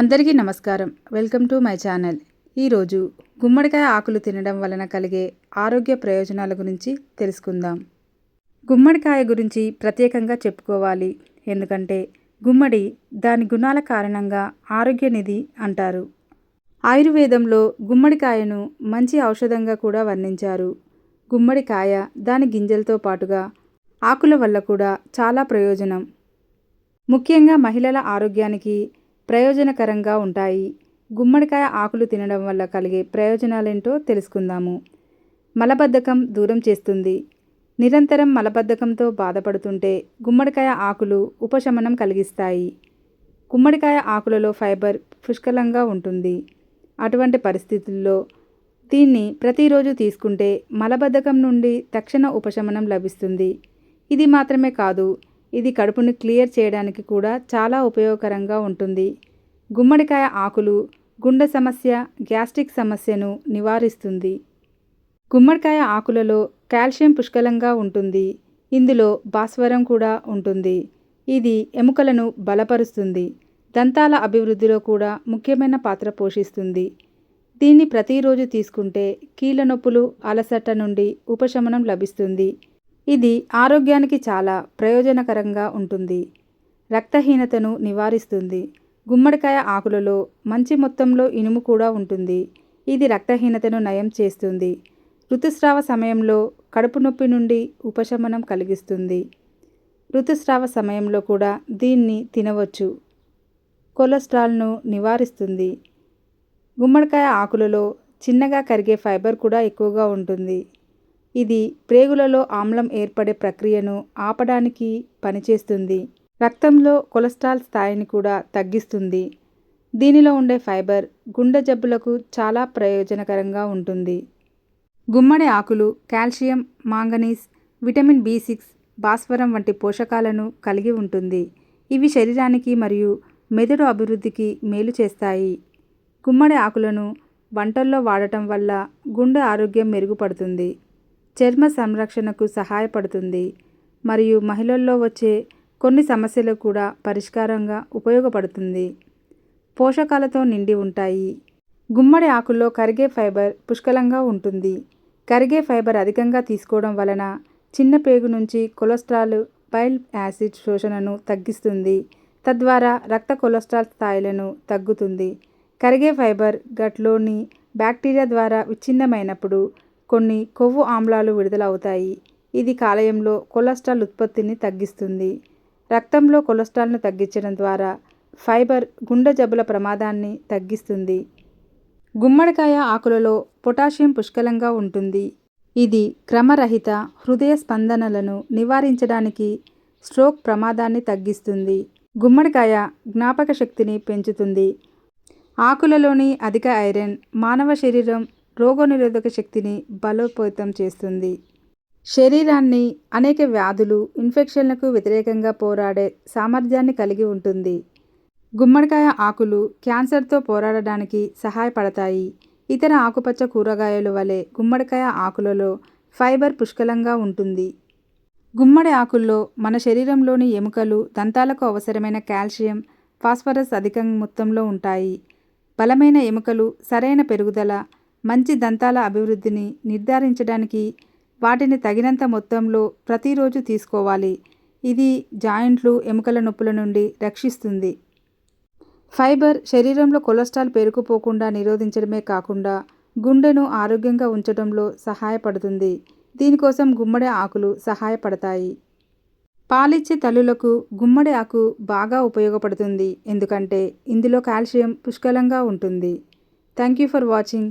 అందరికీ నమస్కారం. Welcome to my channel. ఈరోజు గుమ్మడికాయ ఆకులు తినడం వలన కలిగే ఆరోగ్య ప్రయోజనాల గురించి తెలుసుకుందాం. గుమ్మడికాయ గురించి ప్రత్యేకంగా చెప్పుకోవాలి. ఎందుకంటే గుమ్మడి దాని గుణాల కారణంగా ఆరోగ్య నిధి అంటారు. ఆయుర్వేదంలో గుమ్మడికాయను మంచి ఔషధంగా కూడా వర్ణించారు. గుమ్మడికాయ దాని గింజలతో పాటుగా ఆకుల వల్ల కూడా చాలా ప్రయోజనం. ముఖ్యంగా మహిళల ఆరోగ్యానికి ప్రయోజనకరంగా ఉంటాయి. గుమ్మడికాయ ఆకులు తినడం వల్ల కలిగే ప్రయోజనాలేంటో తెలుసుకుందాము. మలబద్ధకం దూరం చేస్తుంది. నిరంతరం మలబద్ధకంతో బాధపడుతుంటే గుమ్మడికాయ ఆకులు ఉపశమనం కలిగిస్తాయి. గుమ్మడికాయ ఆకులలో ఫైబర్ పుష్కలంగా ఉంటుంది. అటువంటి పరిస్థితుల్లో దీన్ని ప్రతిరోజు తీసుకుంటే మలబద్ధకం నుండి తక్షణ ఉపశమనం లభిస్తుంది. ఇది మాత్రమే కాదు ఇది కడుపును క్లియర్ చేయడానికి కూడా చాలా ఉపయోగకరంగా ఉంటుంది. గుమ్మడికాయ ఆకులు గుండె సమస్య గ్యాస్ట్రిక్ సమస్యను నివారిస్తుంది. గుమ్మడికాయ ఆకులలో కాల్షియం పుష్కలంగా ఉంటుంది. ఇందులో భాస్వరం కూడా ఉంటుంది. ఇది ఎముకలను బలపరుస్తుంది. దంతాల అభివృద్ధిలో కూడా ముఖ్యమైన పాత్ర పోషిస్తుంది. దీన్ని ప్రతిరోజు తీసుకుంటే కీళ్ళ నొప్పులు అలసట నుండి ఉపశమనం లభిస్తుంది. ఇది ఆరోగ్యానికి చాలా ప్రయోజనకరంగా ఉంటుంది. రక్తహీనతను నివారిస్తుంది. గుమ్మడికాయ ఆకులలో మంచి మొత్తంలో ఇనుము కూడా ఉంటుంది. ఇది రక్తహీనతను నయం చేస్తుంది. ఋతుస్రావ సమయంలో కడుపు నొప్పి నుండి ఉపశమనం కలిగిస్తుంది. ఋతుస్రావ సమయంలో కూడా దీన్ని తినవచ్చు. కొలెస్ట్రాల్ను నివారిస్తుంది. గుమ్మడికాయ ఆకులలో చిన్నగా కరిగే ఫైబర్ కూడా ఎక్కువగా ఉంటుంది. ఇది ప్రేగులలో ఆమ్లం ఏర్పడే ప్రక్రియను ఆపడానికి పనిచేస్తుంది. రక్తంలో కొలెస్ట్రాల్ స్థాయిని కూడా తగ్గిస్తుంది. దీనిలో ఉండే ఫైబర్ గుండె జబ్బులకు చాలా ప్రయోజనకరంగా ఉంటుంది. గుమ్మడి ఆకులు calcium manganese vitamin B six భాస్వరం వంటి పోషకాలను కలిగి ఉంటుంది. ఇవి శరీరానికి మరియు మెదడు అభివృద్ధికి మేలు చేస్తాయి. గుమ్మడి ఆకులను వంటల్లో వాడటం వల్ల గుండె ఆరోగ్యం మెరుగుపడుతుంది. చర్మ సంరక్షణకు సహాయపడుతుంది. మరియు మహిళల్లో వచ్చే కొన్ని సమస్యలు కూడా పరిష్కారంగా ఉపయోగపడుతుంది. పోషకాలతో నిండి ఉంటాయి. గుమ్మడి ఆకుల్లో కరిగే ఫైబర్ పుష్కలంగా ఉంటుంది. కరిగే ఫైబర్ అధికంగా తీసుకోవడం వలన చిన్న పేగు నుంచి కొలెస్ట్రాల్ బైల్ యాసిడ్ శోషణను తగ్గిస్తుంది. తద్వారా రక్త కొలెస్ట్రాల్ స్థాయిలను తగ్గుతుంది. కరిగే ఫైబర్ గట్లోని బ్యాక్టీరియా ద్వారా విచ్ఛిన్నమైనప్పుడు కొన్ని కొవ్వు ఆమ్లాలు విడుదలవుతాయి. ఇది కాలేయంలో కొలెస్ట్రాల్ ఉత్పత్తిని తగ్గిస్తుంది. రక్తంలో కొలెస్ట్రాల్ను తగ్గించడం ద్వారా ఫైబర్ గుండె జబ్బుల ప్రమాదాన్ని తగ్గిస్తుంది. గుమ్మడికాయ ఆకులలో పొటాషియం పుష్కలంగా ఉంటుంది. ఇది క్రమరహిత హృదయ స్పందనలను నివారించడానికి స్ట్రోక్ ప్రమాదాన్ని తగ్గిస్తుంది. గుమ్మడికాయ జ్ఞాపక శక్తిని పెంచుతుంది. ఆకులలోని అధిక ఐరన్ మానవ శరీరం రోగనిరోధక శక్తిని బలోపేతం చేస్తుంది. శరీరాన్ని అనేక వ్యాధులు ఇన్ఫెక్షన్లకు వ్యతిరేకంగా పోరాడే సామర్థ్యాన్ని కలిగి ఉంటుంది. గుమ్మడికాయ ఆకులు క్యాన్సర్తో పోరాడడానికి సహాయపడతాయి. ఇతర ఆకుపచ్చ కూరగాయల వలె గుమ్మడికాయ ఆకులలో ఫైబర్ పుష్కలంగా ఉంటుంది. గుమ్మడి ఆకుల్లో మన శరీరంలోని ఎముకలు దంతాలకు అవసరమైన కాల్షియం ఫాస్ఫరస్ అధిక మొత్తంలో ఉంటాయి. బలమైన ఎముకలు సరైన పెరుగుదల మంచి దంతాల అభివృద్ధిని నిర్ధారించడానికి వాటిని తగినంత మొత్తంలో ప్రతిరోజు తీసుకోవాలి. ఇది జాయింట్లు ఎముకల నొప్పుల నుండి రక్షిస్తుంది. ఫైబర్ శరీరంలో కొలెస్ట్రాల్ పేరుకుపోకుండా నిరోధించడమే కాకుండా గుండెను ఆరోగ్యంగా ఉంచడంలో సహాయపడుతుంది. దీనికోసం గుమ్మడి ఆకులు సహాయపడతాయి. పాలిచ్చే తల్లులకు గుమ్మడి ఆకు బాగా ఉపయోగపడుతుంది. ఎందుకంటే ఇందులో కాల్షియం పుష్కలంగా ఉంటుంది. Thank you for watching.